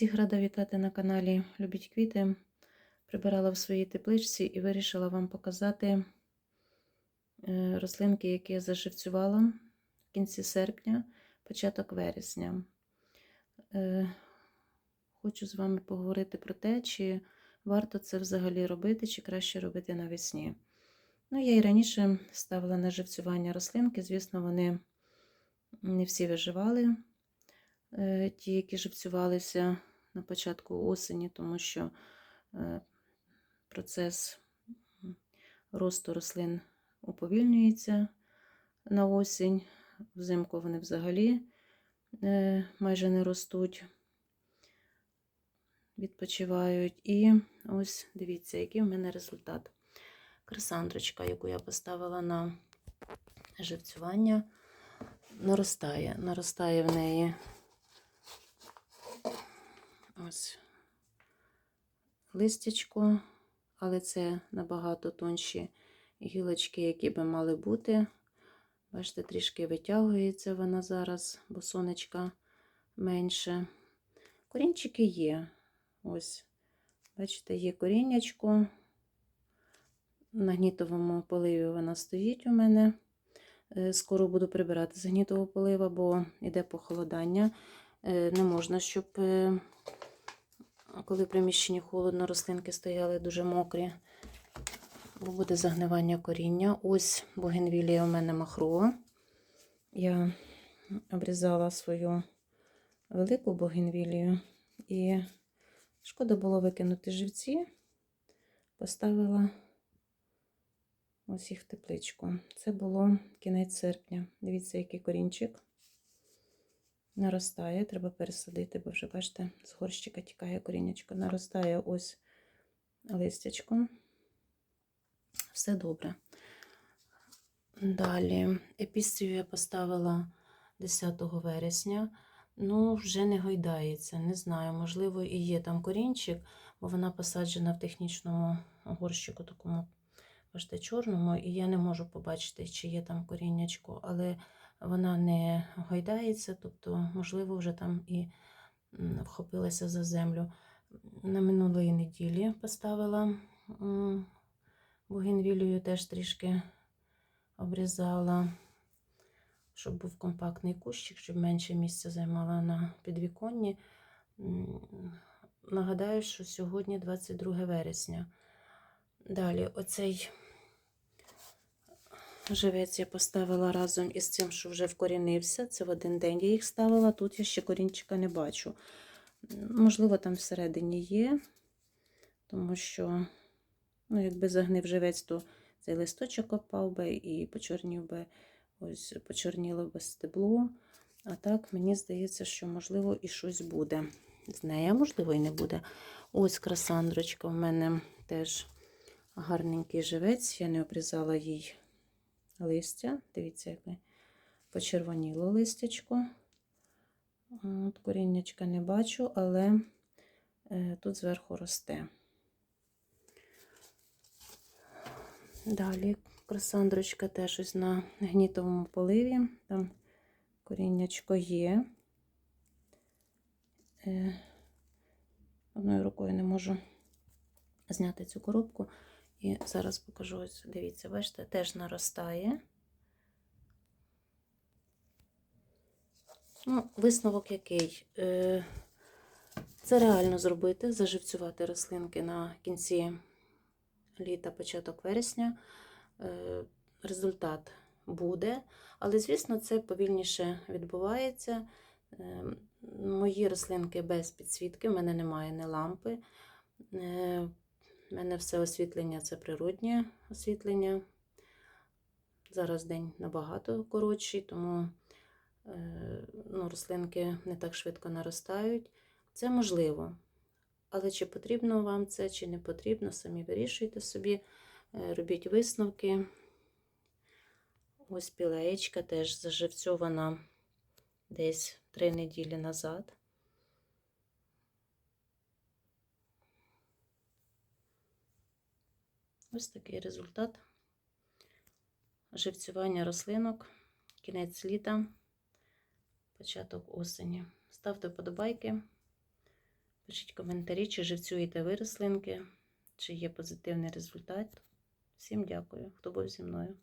Всіх рада вітати на каналі Любіть квіти. Прибирала в своїй тепличці і вирішила вам показати е, рослинки, які я заживцювала в кінці серпня, початок вересня. Е, Хочу з вами поговорити про те, чи варто це взагалі робити, чи краще робити навесні. Ну, я і раніше ставила на живцювання рослинки, звісно, вони не всі виживали е, ті, які живцювалися на початку осені, тому що е, процес росту рослин уповільнюється на осінь. Взимку вони взагалі е, майже не ростуть, відпочивають. І ось дивіться, який в мене результат. Красандрочка, яку я поставила на живцювання, наростає. Наростає в неї ось листячко, але це набагато тонші гілочки, які би мали бути. Бачите, трішки витягується вона зараз, бо сонечка менше. Корінчики є. Ось, бачите, є коріннячко. На гнітовому поливі вона стоїть у мене. Е, Скоро буду прибирати з гнітового полива, бо йде похолодання. Е, Не можна, щоб е, коли в приміщенні холодно, рослинки стояли дуже мокрі, бо буде загнивання коріння. Ось бугенвілія у мене махрова. Я обрізала свою велику бугенвілію і шкода було викинути живці, поставила ось їх в тепличку. Це було кінець серпня. Дивіться, який корінчик наростає. Треба пересадити, бо вже, бачите, з горщика тікає корінечко. Наростає ось листячко. Все добре. Далі, епістрію я поставила 10 вересня. Ну, вже не гойдається. Не знаю, можливо, і є там корінчик, бо вона посаджена в технічному горщику, такому, бачите, чорному, і я не можу побачити, чи є там коріннячко, але вона не гойдається, тобто, можливо, вже там і вхопилася за землю. На минулої неділі поставила м, бугенвілію, теж трішки обрізала, щоб був компактний кущик, щоб менше місця займала на підвіконні. Нагадаю, що сьогодні 22 вересня. Далі, оцей живець я поставила разом із цим, що вже вкорінився. Це в один день я їх ставила. Тут я ще корінчика не бачу. Можливо, там всередині є, тому що, ну, якби загнив живець, то цей листочок опав би і почорнів би, ось почорніло би стебло. А так, мені здається, що, можливо, і щось буде з нею, можливо, і не буде. Ось красандрочка в мене теж гарненький живець. Я не обрізала їй листя. Дивіться, яке почервоніло листячко. От Коріннячка не бачу, але е, тут зверху росте. Далі красандрочка теж ось на гнітовому поливі. Там коріннячко є. Е, Одною рукою не можу зняти цю коробку. І зараз покажу ось, дивіться, бачите, теж наростає. Ну, висновок який? Е, Це реально зробити, заживцювати рослинки на кінці літа, початок вересня. Е, Результат буде, але, звісно, це повільніше відбувається. Е, Мої рослинки без підсвітки, в мене немає ні лампи. У мене все освітлення це природнє освітлення. Зараз день набагато коротший, тому е, ну, рослинки не так швидко наростають. Це можливо. Але чи потрібно вам це, чи не потрібно, самі вирішуйте собі, е, робіть висновки. Ось пілеєчка теж заживцьована десь три неділі назад. Ось такий результат живцювання рослинок, кінець літа, початок осені. Ставте вподобайки, Пишіть коментарі, чи живцюєте ви рослинки, чи є позитивний результат. Всім дякую, хто був зі мною.